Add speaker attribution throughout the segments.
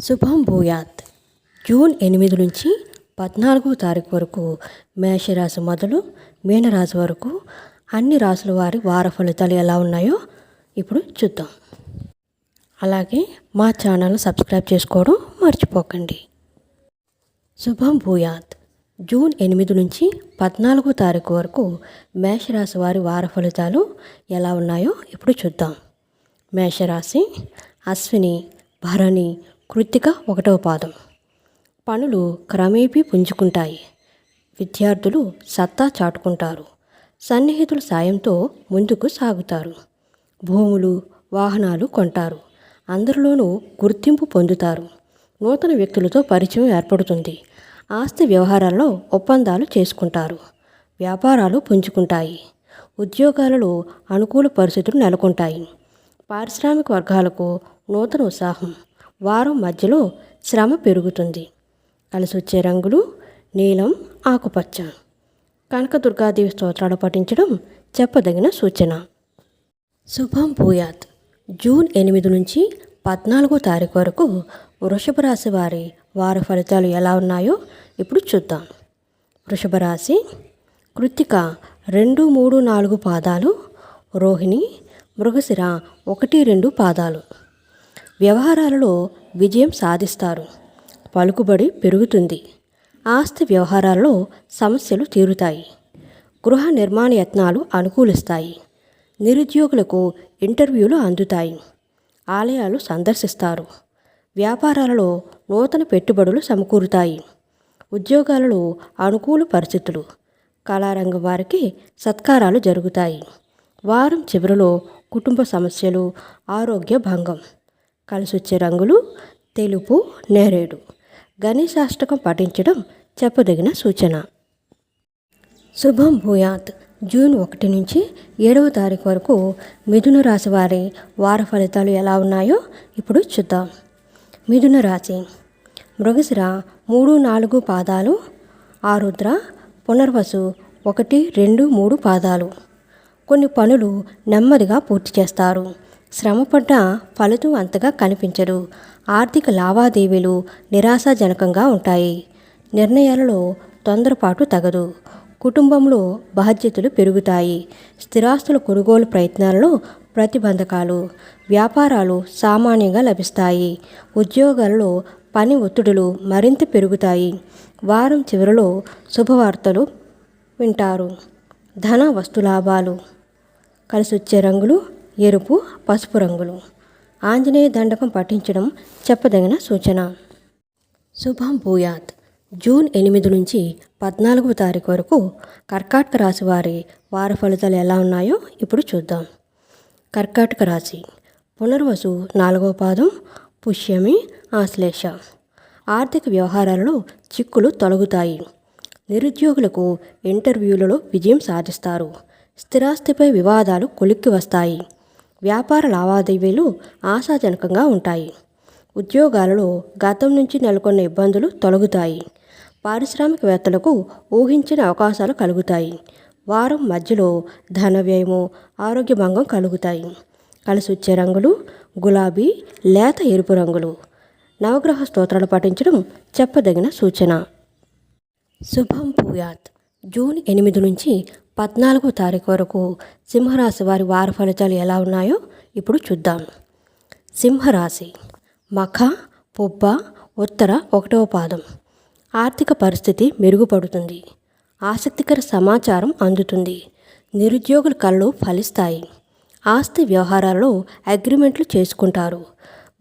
Speaker 1: శుభం భూయాత్. జూన్ ఎనిమిది నుంచి పద్నాలుగో తారీఖు వరకు మేషరాశి మొదలు మీనరాశి వరకు అన్ని రాసుల వారి వార ఫలితాలు ఎలా ఉన్నాయో ఇప్పుడు చూద్దాం. అలాగే మా ఛానల్ సబ్స్క్రైబ్ చేసుకోవడం మర్చిపోకండి. శుభం భూయాత్. జూన్ ఎనిమిది నుంచి పద్నాలుగో తారీఖు వరకు మేషరాశి వారి వార ఫలితాలు ఎలా ఉన్నాయో ఇప్పుడు చూద్దాం. మేషరాశి అశ్విని భరణి కృత్తిక ఒకటవ పాదం. పనులు క్రమేపీ పుంజుకుంటాయి. విద్యార్థులు సత్తా చాటుకుంటారు. సన్నిహితుల సాయంతో ముందుకు సాగుతారు. భూములు వాహనాలు కొంటారు. అందరిలోనూ గుర్తింపు పొందుతారు. నూతన వ్యక్తులతో పరిచయం ఏర్పడుతుంది. ఆస్తి వ్యవహారాల్లో ఒప్పందాలు చేసుకుంటారు. వ్యాపారాలు పుంజుకుంటాయి. ఉద్యోగాలలో అనుకూల పరిస్థితులు నెలకొంటాయి. పారిశ్రామిక వర్గాలకు నూతన ఉత్సాహం. వారం మధ్యలో శ్రమ పెరుగుతుంది. కలిసి వచ్చే రంగులు నీలం ఆకుపచ్చ. కనకదుర్గాదేవి స్తోత్రాలు పఠించడం చెప్పదగిన సూచన. శుభం భూయాత్. జూన్ ఎనిమిది నుంచి పద్నాలుగో తారీఖు వరకు వృషభ రాశి వారి వార ఫలితాలు ఎలా ఉన్నాయో ఇప్పుడు చూద్దాం. వృషభ రాశి కృత్తిక రెండు మూడు నాలుగు పాదాలు రోహిణి మృగశిర ఒకటి రెండు పాదాలు. వ్యవహారాలలో విజయం సాధిస్తారు. పలుకుబడి పెరుగుతుంది. ఆస్తి వ్యవహారాలలో సమస్యలు తీరుతాయి. గృహ నిర్మాణ యత్నాలు అనుకూలిస్తాయి. నిరుద్యోగులకు ఇంటర్వ్యూలు అందుతాయి. ఆలయాలు సందర్శిస్తారు. వ్యాపారాలలో నూతన పెట్టుబడులు సమకూరుతాయి. ఉద్యోగాలలో అనుకూల పరిస్థితులు. కళారంగం వారికి సత్కారాలు జరుగుతాయి. వారం చివరిలో కుటుంబ సమస్యలు ఆరోగ్య భంగం. కలిసొచ్చే రంగులు తెలుపు నేరేడు. గణేశాష్టకం పఠించడం చెప్పదగిన సూచన. శుభం భూయాత్. జూన్ ఒకటి నుంచి ఏడవ తారీఖు వరకు మిథున రాశి వారి వార ఫలితాలు ఎలా ఉన్నాయో ఇప్పుడు చూద్దాం. మిథున రాశి. మృగశిర మూడు నాలుగు పాదాలు ఆరుద్ర పునర్వసు ఒకటి రెండు మూడు పాదాలు. కొన్ని పనులు నెమ్మదిగా పూర్తి చేస్తారు. శ్రమపడ్డ ఫలితం అంతగా కనిపించదు. ఆర్థిక లావాదేవీలు నిరాశాజనకంగా ఉంటాయి. నిర్ణయాలలో తొందరపాటు తగదు. కుటుంబంలో బాధ్యతలు పెరుగుతాయి. స్థిరాస్తుల కొనుగోలు ప్రయత్నాలలో ప్రతిబంధకాలు వ్యాపారాలు సామాన్యంగా లభిస్తాయి. ఉద్యోగాలలో పని ఒత్తిడులు మరింత పెరుగుతాయి. వారం చివరిలో శుభవార్తలు వింటారు. ధన వస్తు లాభాలు. కలిసి వచ్చే రంగులు ఎరుపు పసుపు రంగులు. ఆంజనేయ దండకం పఠించడం చెప్పదగిన సూచన. శుభం భూయాత్. జూన్ ఎనిమిది నుంచి పద్నాలుగవ తారీఖు వరకు కర్కాటక రాశి వారి వార ఫలితాలు ఎలా ఉన్నాయో ఇప్పుడు చూద్దాం. కర్కాటక రాశి. పునర్వసు నాలుగవ పాదం పుష్యమి ఆశ్లేష. ఆర్థిక వ్యవహారాలలో చిక్కులు తొలగుతాయి. నిరుద్యోగులకు ఇంటర్వ్యూలలో విజయం సాధిస్తారు. స్థిరాస్తిపై వివాదాలు కొలిక్కి వస్తాయి. వ్యాపార లావాదేవీలు ఆశాజనకంగా ఉంటాయి. ఉద్యోగాలలో గతం నుంచి నెలకొన్న ఇబ్బందులు తొలగుతాయి. పారిశ్రామికవేత్తలకు ఊహించిన అవకాశాలు కలుగుతాయి. వారం మధ్యలో ధన వ్యయము ఆరోగ్య భంగం కలుగుతాయి. కలిసి వచ్చే రంగులు గులాబీ లేత ఎరుపు రంగులు. నవగ్రహ స్తోత్రాలు పఠించడం చెప్పదగిన సూచన. శుభం పూయాత్ జూన్ ఎనిమిది నుంచి పద్నాలుగో తారీఖు వరకు సింహరాశి వారి వార ఫలితాలు ఎలా ఉన్నాయో ఇప్పుడు చూద్దాం. సింహరాశి మఖ పొబ్బ ఉత్తర ఒకటవ పాదం. ఆర్థిక పరిస్థితి మెరుగుపడుతుంది. ఆసక్తికర సమాచారం అందుతుంది. నిరుద్యోగుల కళ్ళు ఫలిస్తాయి. ఆస్తి వ్యవహారాల్లో అగ్రిమెంట్లు చేసుకుంటారు.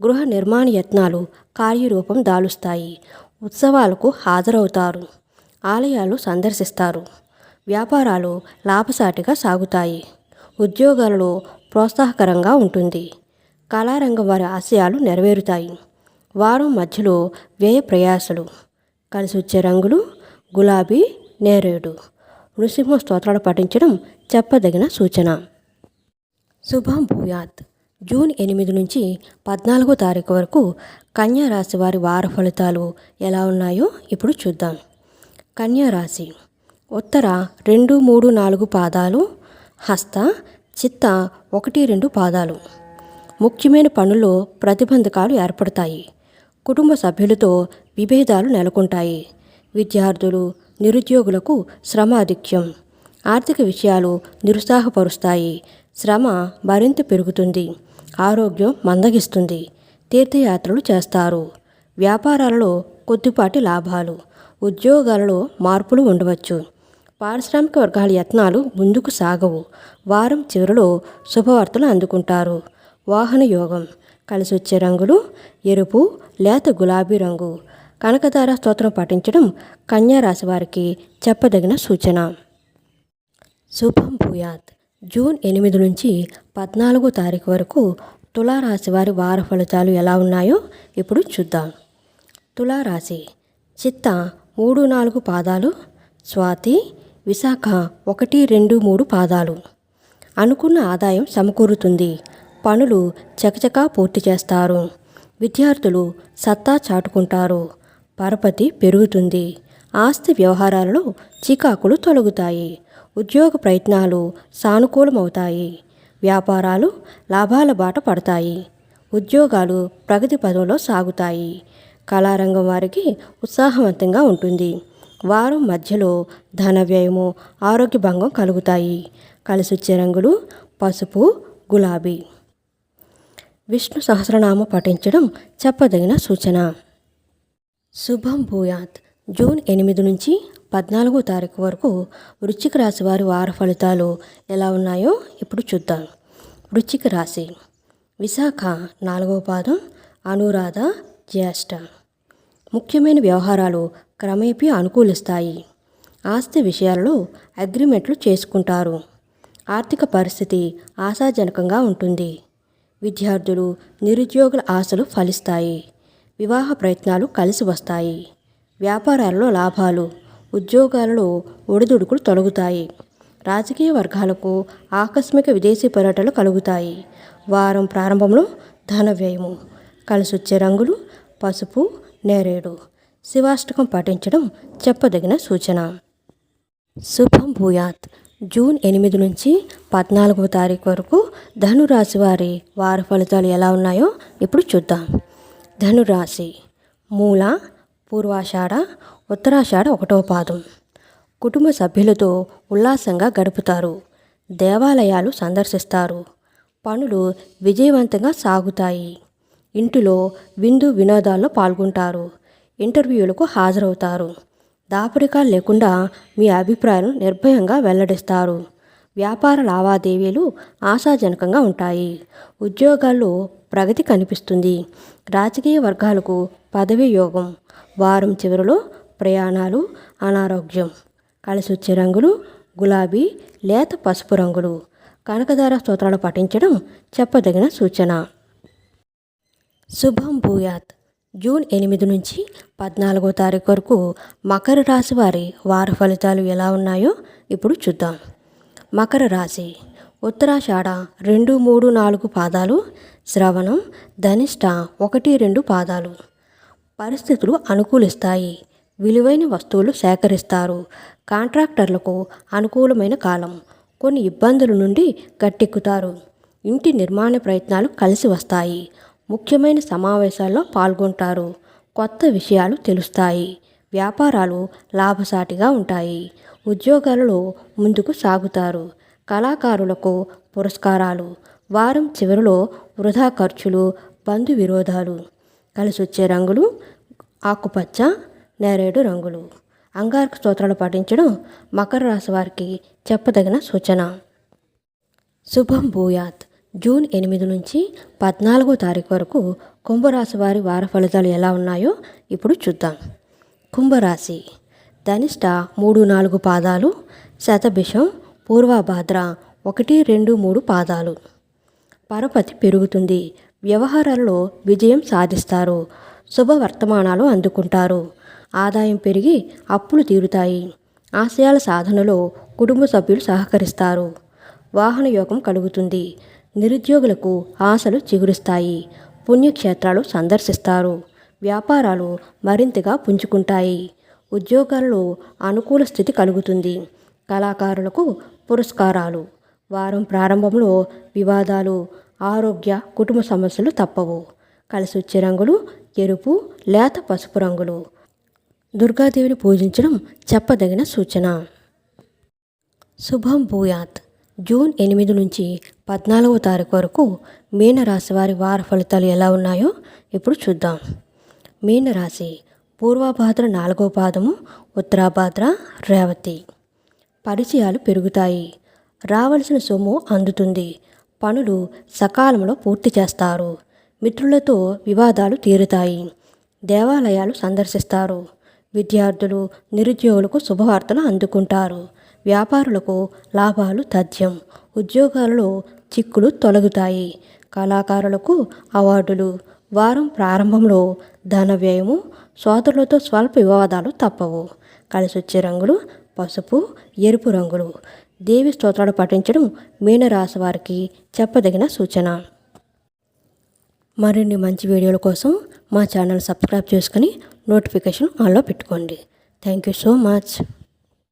Speaker 1: గృహ నిర్మాణ యత్నాలు కార్యరూపం దాలుస్తాయి. ఉత్సవాలకు హాజరవుతారు. ఆలయాలు సందర్శిస్తారు. వ్యాపారాలు లాభసాటిగా సాగుతాయి. ఉద్యోగాలలో ప్రోత్సాహకరంగా ఉంటుంది. కళారంగం వారి ఆశయాలు నెరవేరుతాయి. వారం మధ్యలో వ్యయ ప్రయాసలు కలిసి వచ్చే రంగులు గులాబీ నేరేడు నృసింహ స్తోత్రాలు పఠించడం చెప్పదగిన సూచన. శుభం భూయాత్. జూన్ ఎనిమిది నుంచి పద్నాలుగో తారీఖు వరకు కన్యా రాశి వారి వార ఫలితాలు ఎలా ఉన్నాయో ఇప్పుడు చూద్దాం. కన్యా రాశి. ఉత్తర రెండు మూడు నాలుగు పాదాలు హస్త చిత్త ఒకటి రెండు పాదాలు. ముఖ్యమైన పనుల్లో ప్రతిబంధకాలు ఏర్పడతాయి. కుటుంబ సభ్యులతో విభేదాలు నెలకొంటాయి. విద్యార్థులు నిరుద్యోగులకు శ్రమ అధిక్యం ఆర్థిక విషయాలు నిరుత్సాహపరుస్తాయి. శ్రమ మరింత పెరుగుతుంది. ఆరోగ్యం మందగిస్తుంది. తీర్థయాత్రలు చేస్తారు. వ్యాపారాలలో కొద్దిపాటి లాభాలు. ఉద్యోగాలలో మార్పులు ఉండవచ్చు. పారిశ్రామిక వర్గాల యత్నాలు ముందుకు సాగవు. వారం చివరిలో శుభవార్తలు అందుకుంటారు. వాహన యోగం. కలిసి వచ్చే రంగులు ఎరుపు లేత గులాబీ రంగు. కనకధార స్తోత్రం పఠించడం కన్యా రాశి వారికి చెప్పదగిన సూచన. శుభం భూయాత్. జూన్ ఎనిమిది నుంచి పద్నాలుగో తారీఖు వరకు తులారాశి వారి వార ఫలితాలు ఎలా ఉన్నాయో ఇప్పుడు చూద్దాం. తులారాశి. చిత్త మూడు నాలుగు పాదాలు. స్వాతి విశాఖ ఒకటి రెండు మూడు పాదాలు. అనుకున్న ఆదాయం సమకూరుతుంది. పనులు చకచకా పూర్తి చేస్తారు. విద్యార్థులు సత్తా చాటుకుంటారు. పరపతి పెరుగుతుంది. ఆస్తి వ్యవహారాలలో చికాకులు తొలగుతాయి. ఉద్యోగ ప్రయత్నాలు సానుకూలమవుతాయి. వ్యాపారాలు లాభాల బాట పడతాయి. ఉద్యోగాలు ప్రగతి పదంలో సాగుతాయి. కళారంగం వారికి ఉత్సాహవంతంగా ఉంటుంది. వారం మధ్యలో ధన వ్యయము ఆరోగ్య భంగం కలుగుతాయి. కలిసొచ్చే రంగులు పసుపు గులాబీ. విష్ణు సహస్రనామ పఠించడం చెప్పదగిన సూచన. శుభం భూయాత్. జూన్ ఎనిమిది నుంచి పద్నాలుగో తారీఖు వరకు వృశ్చిక రాశి వారి వార ఫలితాలు ఎలా ఉన్నాయో ఇప్పుడు చూద్దాం. వృశ్చిక రాశి. విశాఖ నాలుగవ పాదం అనురాధ జ్యేష్ఠ. ముఖ్యమైన వ్యవహారాలు క్రమేపీ అనుకూలిస్తాయి. ఆస్తి విషయాలలో అగ్రిమెంట్లు చేసుకుంటారు. ఆర్థిక పరిస్థితి ఆశాజనకంగా ఉంటుంది. విద్యార్థులు నిరుద్యోగుల ఆశలు ఫలిస్తాయి. వివాహ ప్రయత్నాలు కలిసి వస్తాయి. వ్యాపారాలలో లాభాలు ఉద్యోగాలలో ఒడిదుడుకులు తొలగుతాయి. రాజకీయ వర్గాలకు ఆకస్మిక విదేశీ పర్యటనలు కలుగుతాయి. వారం ప్రారంభంలో ధన వ్యయము కలిసొచ్చే రంగులు పసుపు నేరేడు శివాష్టకం పాటించడం చెప్పదగిన సూచన. శుభం భూయాత్. జూన్ ఎనిమిది నుంచి పద్నాలుగవ తారీఖు వరకు ధనురాశి వారి వార ఫలితాలు ఎలా ఉన్నాయో ఇప్పుడు చూద్దాం. ధనురాశి. మూల పూర్వాషాఢ ఉత్తరాషాఢ ఒకటవ పాదం. కుటుంబ సభ్యులతో ఉల్లాసంగా గడుపుతారు. దేవాలయాలు సందర్శిస్తారు. పనులు విజయవంతంగా సాగుతాయి. ఇంటిలో విందు వినోదాల్లో పాల్గొంటారు. ఇంటర్వ్యూలకు హాజరవుతారు. దాపరికాలు లేకుండా మీ అభిప్రాయాలను నిర్భయంగా వెల్లడిస్తారు. వ్యాపార లావాదేవీలు ఆశాజనకంగా ఉంటాయి. ఉద్యోగాల్లో ప్రగతి కనిపిస్తుంది. రాజకీయ వర్గాలకు పదవి యోగం వారం చివరిలో ప్రయాణాలు అనారోగ్యం కలిసి వచ్చే రంగులు గులాబీ లేత పసుపు రంగులు కనకదార స్తోత్రాలు పఠించడం చెప్పదగిన సూచన. శుభం భూయాత్. జూన్ ఎనిమిది నుంచి పద్నాలుగో తారీఖు వరకు మకర రాశి వారి వార ఫలితాలు ఎలా ఉన్నాయో ఇప్పుడు చూద్దాం. మకర రాశి. ఉత్తరాషాఢ రెండు మూడు నాలుగు పాదాలు శ్రవణం ధనిష్ట ఒకటి రెండు పాదాలు. పరిస్థితులు అనుకూలిస్తాయి. విలువైన వస్తువులు సేకరిస్తారు. కాంట్రాక్టర్లకు అనుకూలమైన కాలం. కొన్ని ఇబ్బందుల నుండి గట్టెక్కుతారు. ఇంటి నిర్మాణ ప్రయత్నాలు కలిసి వస్తాయి. ముఖ్యమైన సమావేశాల్లో పాల్గొంటారు. కొత్త విషయాలు తెలుస్తాయి. వ్యాపారాలు లాభసాటిగా ఉంటాయి. ఉద్యోగాలలో ముందుకు సాగుతారు. కళాకారులకు పురస్కారాలు. వారం చివరిలో వృధా ఖర్చులు బంధు విరోధాలు. కలిసొచ్చే రంగులు ఆకుపచ్చ నేరేడు రంగులు. అంగారక స్తోత్రాలు పాటించడం మకర రాశి వారికి చెప్పదగిన సూచన. శుభం భూయాత్. జూన్ ఎనిమిది నుంచి పద్నాలుగో తారీఖు వరకు కుంభరాశి వారి వార ఫలితాలు ఎలా ఉన్నాయో ఇప్పుడు చూద్దాం. కుంభరాశి. ధనిష్ట మూడు నాలుగు పాదాలు శతభిషం పూర్వభాద్ర ఒకటి రెండు మూడు పాదాలు. పరపతి పెరుగుతుంది. వ్యవహారాలలో విజయం సాధిస్తారు. శుభవర్తమానాలు అందుకుంటారు. ఆదాయం పెరిగి అప్పులు తీరుతాయి. ఆశయాల సాధనలో కుటుంబ సభ్యులు సహకరిస్తారు. వాహన యోగం కలుగుతుంది. నిరుద్యోగులకు ఆశలు చిగురిస్తాయి. పుణ్యక్షేత్రాలు సందర్శిస్తారు. వ్యాపారాలు మరింతగా పుంజుకుంటాయి. ఉద్యోగాలలో అనుకూల స్థితి కలుగుతుంది. కళాకారులకు పురస్కారాలు. వారం ప్రారంభంలో వివాదాలు ఆరోగ్య కుటుంబ సమస్యలు తప్పవు. కలిసి వచ్చే రంగులు ఎరుపు లేత పసుపు రంగులు. దుర్గాదేవిని పూజించడం చెప్పదగిన సూచన. శుభం భూయాత్. జూన్ ఎనిమిది నుంచి పద్నాలుగవ తారీఖు వరకు మీనరాశి వారి వార ఫలితాలు ఎలా ఉన్నాయో ఇప్పుడు చూద్దాం. మీనరాశి పూర్వభాద్ర నాలుగో పాదము ఉత్తరాభాద్ర రేవతి. పరిచయాలు పెరుగుతాయి. రావలసిన సొమ్ము అందుతుంది. పనులు సకాలంలో పూర్తి చేస్తారు. మిత్రులతో వివాదాలు తీరుతాయి. దేవాలయాలు సందర్శిస్తారు. విద్యార్థులు నిరుద్యోగులకు శుభవార్తలు అందుకుంటారు. వ్యాపారులకు లాభాలు తథ్యం. ఉద్యోగాలలో చిక్కులు తొలగుతాయి. కళాకారులకు అవార్డులు. వారం ప్రారంభంలో ధన వ్యయము సోదరులతో స్వల్ప వివాదాలు తప్పవు. కలిసొచ్చే రంగులు పసుపు ఎరుపు రంగులు. దేవి స్తోత్రాలు పఠించడం మీనరాశి వారికి చెప్పదగిన సూచన. మరిన్ని మంచి వీడియోల కోసం మా ఛానల్ సబ్స్క్రైబ్ చేసుకుని నోటిఫికేషన్ ఆన్లో పెట్టుకోండి. Thank you so much.